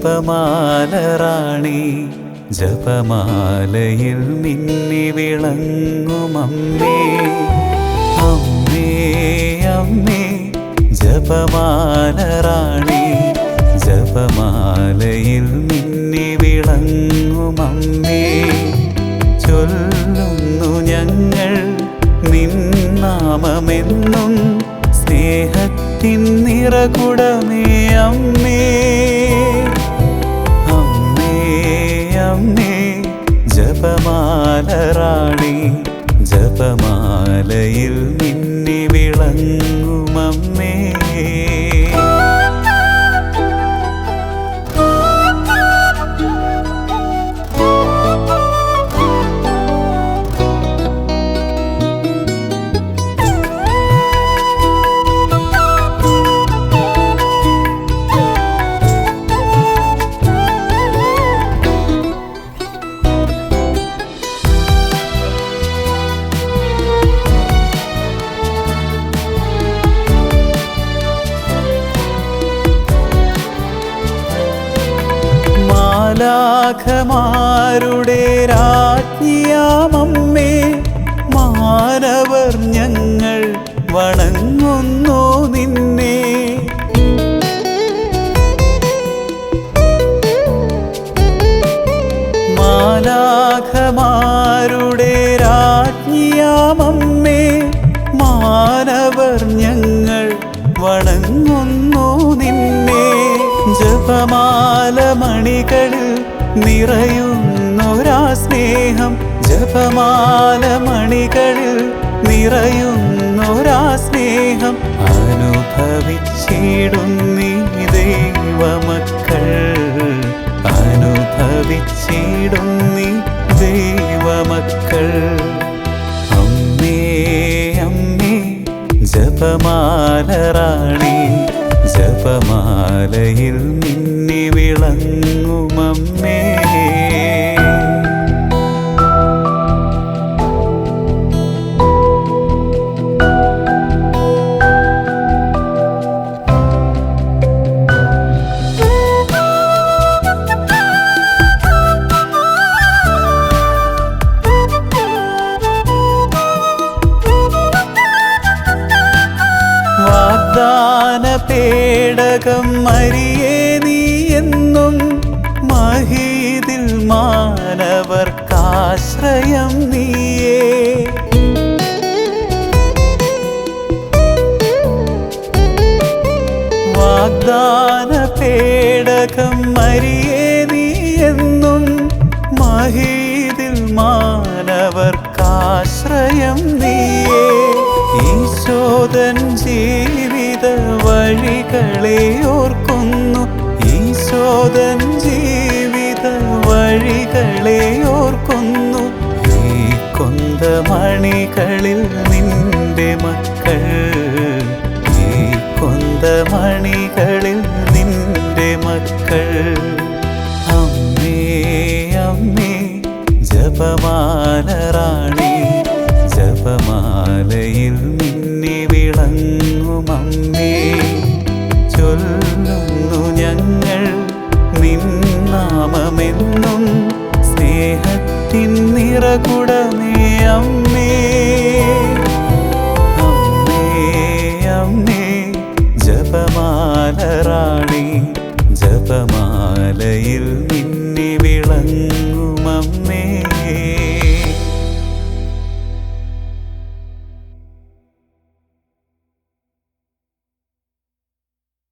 ജപമാലറാണി. ജപമാലയിൽ മിന്നി വിളങ്ങുമമ്മേ. അമ്മേ അമ്മേ ജപമാലറാണി. ജപമാലയിൽ മിന്നി വിളങ്ങുമമ്മേ. ചൊല്ലുന്നു ഞങ്ങൾ നിന്നാമെന്നും സ്നേഹത്തിൻ നിറകുടമേ അമ്മേ. ജപമാലറാണി ജപമാലയിൽ മിന്നി വിളങ്ങുമമ്മേ. മാലാഖമാരുടെ രാജ്ഞിയാമമ്മേ മാനവർ ഞങ്ങൾ വണങ്ങുന്നു നിന്നെ. മാലാഖമാരുടെ രാജ്ഞിയാമമ്മേ മാനവർ ഞങ്ങൾ വണങ്ങുന്നു നിന്നെ. ജപമാല മണികളിൽ നിറയുന്നൊരാ സ്നേഹം ജപമാല മണികളിൽ നിറയുന്നൊരാ സ്നേഹം അനുഭവിച്ചിടുന്നീ ദൈവമക്കൾ. അനുഭവിച്ചിടുന്നീ ദൈവമക്കൾ. അമ്മേ അമ്മേ ജപമാലറാണി ജപമാലയിൽ നിന്നെ വിളങ്ങുമമ്മേ പേടകം മരിയേ നീ എന്നും മഹീതിൽ മാനവർക്കാശ്രയം നീയേ. വാഗ്ദാന പേടകം മരിയേ നീ എന്നും മഹീതിൽ മാനവർക്കാശ്രയം നീയേ. ഈശോദൻ ജീവിത വഴികളെ ഓർക്കുന്നു. ഈശോദൻ ജീവിത വഴികളെ ഓർക്കുന്നു. ഈ കൊന്തമണികളിൽ നിന്റെ മക്കൾ. ഈ കൊന്തമണികളിൽ നിന്റെ മക്കൾ. അമ്മേ അമ്മേ ജപമാലറാണി നിന്നാമമെന്നും സ്നേഹത്തിൻ നിറകുടമേ അമ്മേ. അമ്മേ അമ്മേ. ജപമാലറാണി ജപമാലയിൽ